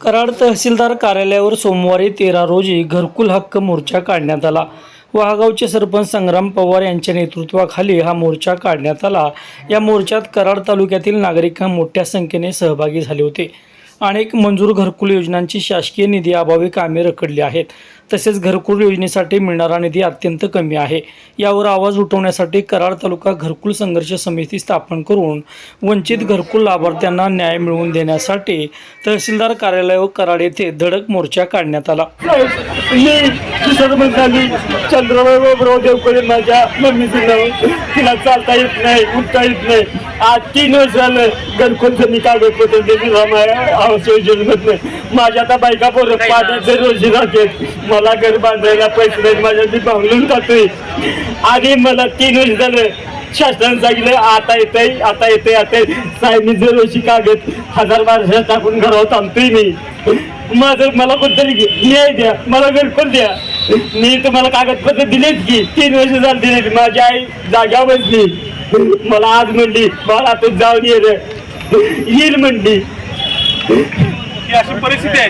कराड तहसीलदार कार्यालयावर सोमवारी तेरा रोजी घरकुल हक्क मोर्चा काढण्यात आला. वाहगावचे सरपंच संग्राम पवार यांच्या नेतृत्वाखाली हा मोर्चा काढण्यात आला. या मोर्चात कराड तालुक्यातील नागरिक मोठ्या संख्येने सहभागी झाले होते. अनेक मंजूर घरकुल योजनांची शासकीय निधी अभावी कामे रखडली आहेत. तसेच घरकुल योजनेसाठी मिळणारा निधी अत्यंत कमी आहे. यावर आवाज उठवण्यासाठी कराड तालुका घरकुल संघर्ष समिती स्थापन करून वंचित घरकुल लाभार्थ्यांना न्याय मिळवून देण्यासाठी तहसीलदार कार्यालय व कराड येथे धडक मोर्चा काढण्यात आला. चंद्रबाबूराव देवकडे माझ्या मम्मीचं नाव तिला चालता येत नाही उठता येत नाही आज तीन वर्ष झालं घरकुलचं मी कागदपत्र दिली आवास योजनेमधनं. माझ्या आता बायका पोरं पाण्याचे रोजी राहतात मला घर बांधायला पैसे नाही माझ्या मी भांगलून जातोय आणि मला तीन वर्ष झालं शासनानं सांगितलं आता येतंय आता येतंय आता. साहेब मी दरवर्षी कागद हजार बाराशे टाकून घरावर थांबतोय मी. माझं मला कोणतरी न्याय द्या मला घरकुल द्या. मी तुम्हाला कागदपत्र दिलेत की तीन वर्ष झाले दिलेत. माझी आई जाग्या बसली मला आज म्हणली मला तू जाऊन ये रे. येईल म्हणली. ही अशी परिस्थिती आहे